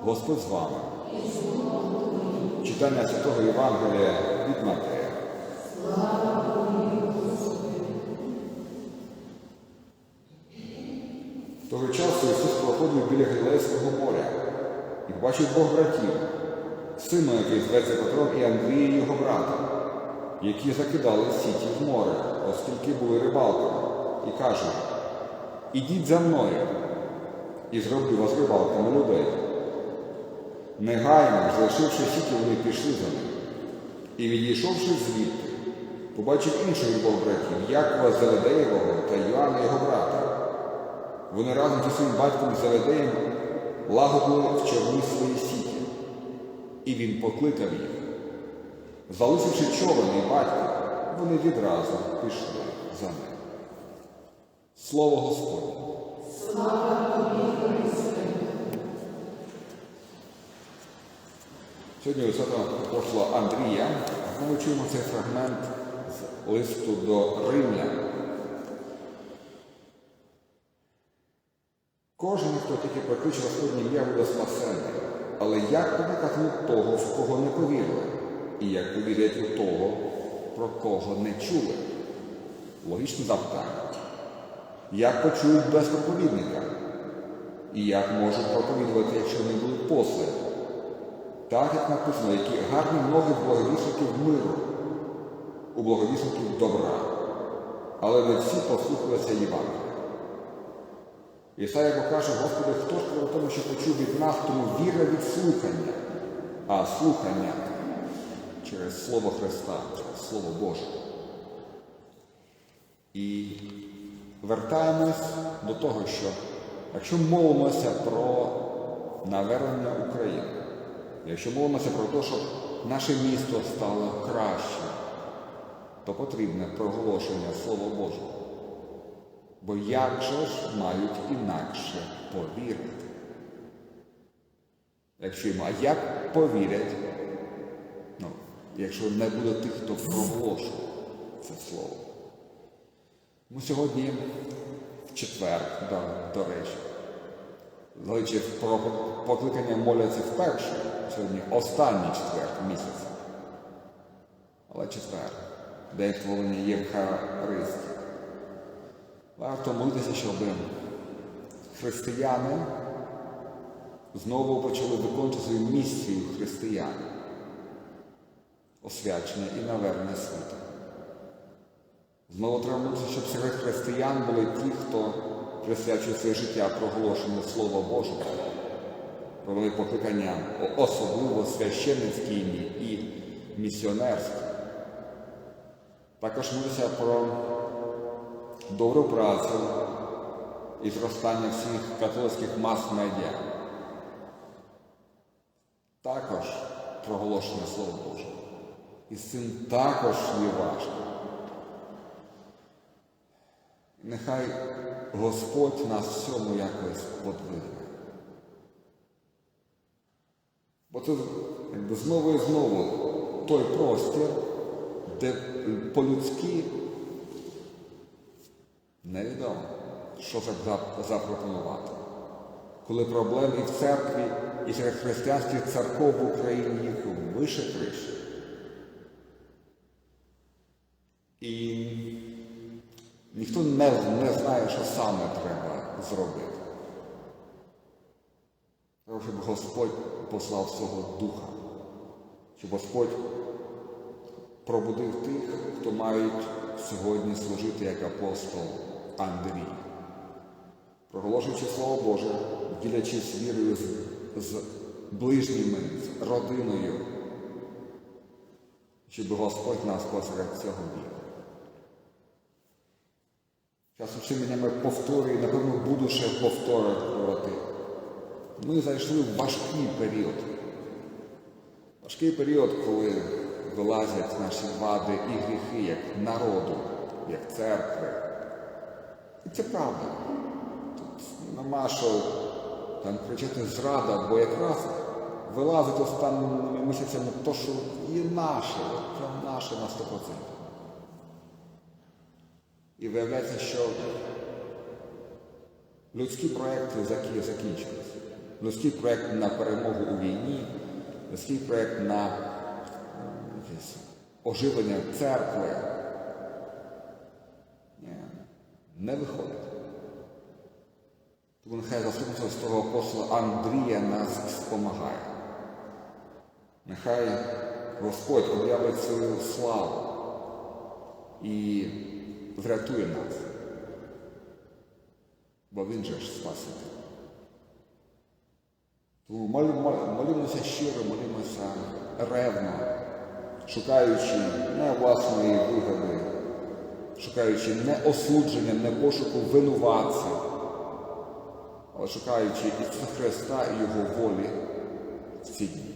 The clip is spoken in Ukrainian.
Господь з вами. Читання Святого Євангелія від Матея. Того часу Ісус проходив біля Галилейського моря і побачив двох братів, сина, який зветься Петром, і Андрія, його брата, які закидали сіті в море, оскільки були рибалками, і каже, ідіть за мною, і зроблю вас рибалками людей. Негайно, залишивши сіті, вони пішли за ним. І відійшовши звідти, побачив інших двох братів, Якова Заведеєвого та Йоанна його брата. Вони разом зі своїм батьком Заведеєм лагодили в човні свої сіті. І він покликав їх. Залишивши човен і батька, вони відразу пішли за ним. Слово Господнє. Сьогодні святого апостола Андрія ми чуємо цей фрагмент з листу до Римлян. Кожен, хто тільки прикличе Господнє ім'я, буде спасений. Але як повікати того, в кого не повірили, і як повірять у того, про кого не чули? Логічне запитання. Як почують без проповідника? І як можуть проповідувати, якщо не будуть послані? Так, як написано, які гарні ноги благовісників миру, у благовісників добра. Але не всі послухалися Євангелія. Ісая покаже, Господи, хто ж про тому, що почув від нас, тому віра від слухання, а слухання через Слово Христа, через Слово Боже. І вертаємось до того, що якщо молимося про навернення України, якщо молимося про те, щоб наше місто стало краще, то потрібне проголошення Слова Божого. Бо як же ж мають інакше повірити? Якщо йому, а як повірять, ну, якщо не буде тих, хто проголошує це слово? Ми сьогодні в четвер, до, до речі, Зличі про покликання моляться вперше, сьогодні останній четвер місяця. Але четвер, день творення Євхаристії. Варто молитися, щоб християни знову почали виконувати свою місію християн, освячення і навернення світу. Знову треба щоб серед християн були ті, хто присвячує своє життя проголошенню Слова Божого, провели покликання особливо священницькій і місіонерській. Також молитися про добру працю і зростання всіх католицьких мас-медіа. Також проголошення Слова Божого. І з цим також є важко. Нехай Господь нас всьому якось подвигне. Бо це якби знову і знову той простір, де по-людськи невідомо, що запропонувати. Коли проблем і в церкві, і серед християнських церков в Україні їх вище криші. Ніхто не, не знає, що саме треба зробити. Треба, щоб Господь послав свого Духа, щоб Господь пробудив тих, хто мають сьогодні служити як апостол Андрій, проголошуючи Слово Боже, ділячись вірою з, з ближніми, з родиною, щоб Господь нас посеред цього вів. Часом вчиненнями повторюю, напевно, буду ще повторювати. Ми зайшли в важкий період. Важкий період, коли вилазять наші вади і гріхи як народу, як церкви. І це правда. Тут нема що там кричати зрада, бо якраз вилазить останніми місяцями то, що є наше, це наше на 100%. І виявляється, що людські проекти закінчилися. людський проєкт на перемогу у війні, людський проєкт на оживлення церкви. Не виходить. Тому нехай заступництво святого апостола Андрія нас спомагає. Нехай Господь об'явить свою славу і врятує нас. Бо Він же ж Спаситель. Молі- щиро, молімося ревно, шукаючи не власної вигоди, шукаючи не осудження, не пошуку винуватців, але шукаючи Ісуса Христа і Його волі в ці дні.